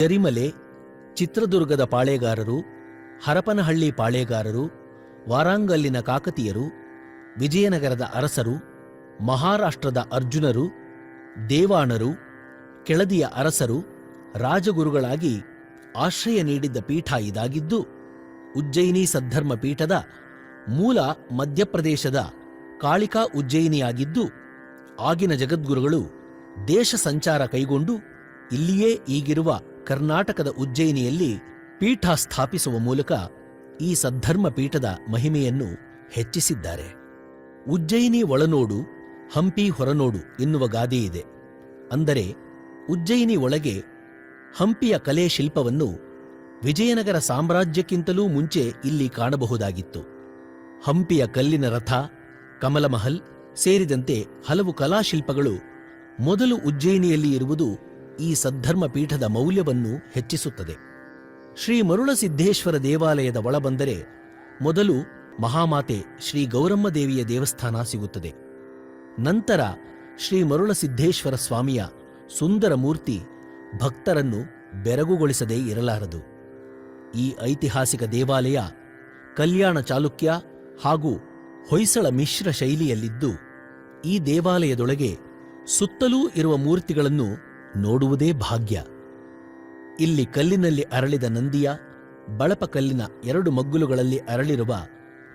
ಜರಿಮಲೆ ಚಿತ್ರದುರ್ಗದ ಪಾಳೇಗಾರರು, ಹರಪನಹಳ್ಳಿ ಪಾಳೇಗಾರರು, ವಾರಾಂಗಲ್ಲಿನ ಕಾಕತಿಯರು, ವಿಜಯನಗರದ ಅರಸರು, ಮಹಾರಾಷ್ಟ್ರದ ಅರ್ಜುನರು, ದೇವಾಣರು, ಕೆಳದಿಯ ಅರಸರು, ರಾಜಗುರುಗಳಾಗಿ ಆಶ್ರಯ ನೀಡಿದ್ದ ಪೀಠ ಇದಾಗಿದ್ದು, ಉಜ್ಜಯಿನಿ ಸದ್ಧರ್ಮ ಪೀಠದ ಮೂಲ ಮಧ್ಯಪ್ರದೇಶದ ಕಾಳಿಕಾ ಉಜ್ಜಯಿನಿಯಾಗಿದ್ದು, ಆಗಿನ ಜಗದ್ಗುರುಗಳು ದೇಶ ಸಂಚಾರ ಕೈಗೊಂಡು ಇಲ್ಲಿಯೇ ಈಗಿರುವ ಕರ್ನಾಟಕದ ಉಜ್ಜಯಿನಿಯಲ್ಲಿ ಪೀಠ ಸ್ಥಾಪಿಸುವ ಮೂಲಕ ಈ ಸದ್ಧರ್ಮ ಪೀಠದ ಮಹಿಮೆಯನ್ನು ಹೆಚ್ಚಿಸಿದ್ದಾರೆ. ಉಜ್ಜಯಿನಿ ಒಳನೋಡು, ಹಂಪಿ ಹೊರನೋಡು ಎನ್ನುವ ಗಾದೆಯಿದೆ. ಅಂದರೆ ಉಜ್ಜಯಿನಿ ಒಳಗೆ ಹಂಪಿಯ ಕಲೆ ಶಿಲ್ಪವನ್ನು ವಿಜಯನಗರ ಸಾಮ್ರಾಜ್ಯಕ್ಕಿಂತಲೂ ಮುಂಚೆ ಇಲ್ಲಿ ಕಾಣಬಹುದಾಗಿತ್ತು. ಹಂಪಿಯ ಕಲ್ಲಿನ ರಥ, ಕಮಲಮಹಲ್ ಸೇರಿದಂತೆ ಹಲವು ಕಲಾಶಿಲ್ಪಗಳು ಮೊದಲು ಉಜ್ಜಯಿನಿಯಲ್ಲಿ ಇರುವುದು ಈ ಸದ್ಧರ್ಮ ಪೀಠದ ಮೌಲ್ಯವನ್ನು ಹೆಚ್ಚಿಸುತ್ತದೆ. ಶ್ರೀ ಮರುಳಸಿದ್ದೇಶ್ವರ ದೇವಾಲಯದ ಒಳಬಂದರೆ ಮೊದಲು ಮಹಾಮಾತೆ ಶ್ರೀ ಗೌರಮ್ಮ ದೇವಿಯ ದೇವಸ್ಥಾನ ಸಿಗುತ್ತದೆ. ನಂತರ ಶ್ರೀ ಮರುಳಸಿದ್ದೇಶ್ವರ ಸ್ವಾಮಿಯ ಸುಂದರ ಮೂರ್ತಿ ಭಕ್ತರನ್ನು ಬೆರಗುಗೊಳಿಸದೇ ಇರಲಾರದು. ಈ ಐತಿಹಾಸಿಕ ದೇವಾಲಯ ಕಲ್ಯಾಣ ಚಾಲುಕ್ಯ ಹಾಗೂ ಹೊಯ್ಸಳ ಮಿಶ್ರ ಶೈಲಿಯಲ್ಲಿದ್ದು, ಈ ದೇವಾಲಯದೊಳಗೆ ಸುತ್ತಲೂ ಇರುವ ಮೂರ್ತಿಗಳನ್ನು ನೋಡುವುದೇ ಭಾಗ್ಯ. ಇಲ್ಲಿ ಕಲ್ಲಿನಲ್ಲಿ ಅರಳಿದ ನಂದಿಯ, ಬಳಪ ಕಲ್ಲಿನ ಎರಡು ಮಗ್ಗುಲುಗಳಲ್ಲಿ ಅರಳಿರುವ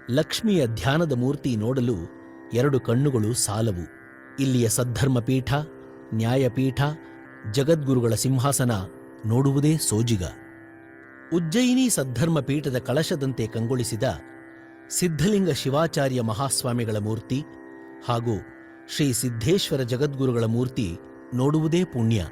ಲಕ್ಷ್ಮಿಯ ಧ್ಯಾನದ ಮೂರ್ತಿ ನೋಡಲು ಎರಡು ಕಣ್ಣುಗಳು ಸಾಲವು. ಇಲ್ಲಿಯ ಸದ್ಧರ್ಮ ಪೀಠ, ನ್ಯಾಯಪೀಠ, ಜಗದ್ಗುರುಗಳ ಸಿಂಹಾಸನ ನೋಡುವುದೇ ಸೋಜಿಗ. ಉಜ್ಜಯಿನಿ ಸದ್ಧರ್ಮ ಪೀಠದ ಕಳಶದಂತೆ ಕಂಗೊಳಿಸಿದ ಸಿದ್ಧಲಿಂಗ ಶಿವಾಚಾರ್ಯ ಮಹಾಸ್ವಾಮಿಗಳ ಮೂರ್ತಿ ಹಾಗೂ ಶ್ರೀ ಸಿದ್ದೇಶ್ವರ ಜಗದ್ಗುರುಗಳ ಮೂರ್ತಿ ನೋಡುವುದೇ ಪುಣ್ಯ.